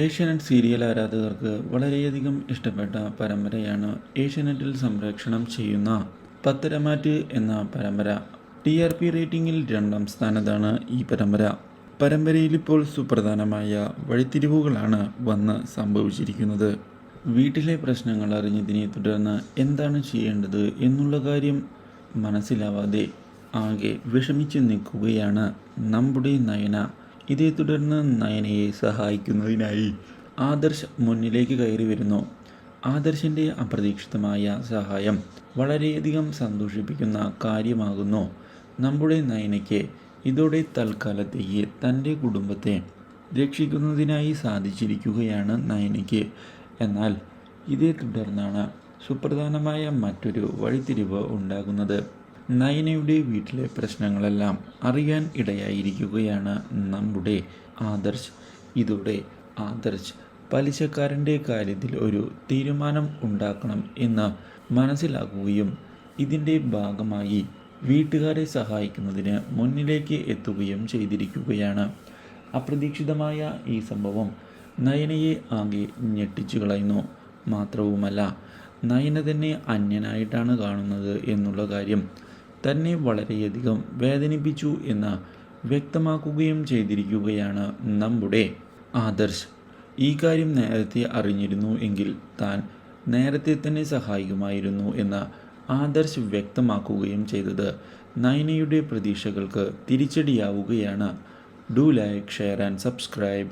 Asianet serial ആരാധകർക്ക് വളരെയധികം ഇഷ്ടപ്പെട്ട പരമ്പരയാണ് ഏഷ്യാനെറ്റിൽ സംപ്രേക്ഷണം ചെയ്യുന്ന പത്തരമാറ്റ് എന്ന പരമ്പര. ടി ആർ പി റേറ്റിംഗിൽ രണ്ടാം സ്ഥാനത്താണ് ഈ പരമ്പര. പരമ്പരയിൽ ഇപ്പോൾ സുപ്രധാനമായ വഴിത്തിരിവുകളാണ് വന്ന് സംഭവിച്ചിരിക്കുന്നത്. വീട്ടിലെ പ്രശ്നങ്ങൾ അറിഞ്ഞതിനെ തുടർന്ന് എന്താണ് ചെയ്യേണ്ടത് എന്നുള്ള കാര്യം മനസ്സിലാവാതെ ആകെ വിഷമിച്ച് നിൽക്കുകയാണ് നമ്മുടെ നയന. ഇതേ തുടർന്ന് നയനയെ സഹായിക്കുന്നതിനായി ആദർശ് മുന്നിലേക്ക് കയറി വരുന്നു. ആദർശിന്റെ അപ്രതീക്ഷിതമായ സഹായം വളരെയധികം സന്തോഷിപ്പിക്കുന്ന കാര്യമാകുന്നു. നമ്മുടെ നയനയ്ക്ക് ഇതോടെ തൽക്കാലത്തേക്ക് തന്റെ കുടുംബത്തെ രക്ഷിക്കുന്നതിനായി സാധിച്ചിരിക്കുകയാണ് നയനയ്ക്ക്. എന്നാൽ ഇതേ തുടർന്നാണ് സുപ്രധാനമായ മറ്റൊരു വഴിത്തിരിവ് ഉണ്ടാകുന്നത്. നയനയുടെ വീട്ടിലെ പ്രശ്നങ്ങളെല്ലാം അറിയാൻ ഇടയായിരിക്കുകയാണ് നമ്മുടെ ആദർശ്. ഇതോടെ ആദർശ് പലിശക്കാരന്റെ കാര്യത്തിൽ ഒരു തീരുമാനം ഉണ്ടാക്കണം എന്ന് മനസ്സിലാക്കുകയും ഇതിന്റെ ഭാഗമായി വീട്ടുകാരെ സഹായിക്കുന്നതിന് മുന്നിലേക്ക് എത്തുകയും ചെയ്തിരിക്കുകയാണ്. അപ്രതീക്ഷിതമായ ഈ സംഭവം നയനയെ ആകെ ഞെട്ടിച്ചു കളയുന്നു. മാത്രവുമല്ല നയന തന്നെ അന്യനായിട്ടാണ് കാണുന്നത് എന്നുള്ള കാര്യം തന്നെ വളരെയധികം വേദനിപ്പിച്ചു എന്ന് വ്യക്തമാക്കുകയും ചെയ്തിരിക്കുകയാണ് നമ്മുടെ ആദർശ്. ഈ കാര്യം നേരത്തെ അറിഞ്ഞിരുന്നു എങ്കിൽ താൻ നേരത്തെ തന്നെ സഹായിക്കുമായിരുന്നു എന്ന് ആദർശ് വ്യക്തമാക്കുകയും ചെയ്തത് നയനയുടെ പ്രതീക്ഷകൾക്ക് തിരിച്ചടിയാവുകയാണ്. Do like share and subscribe.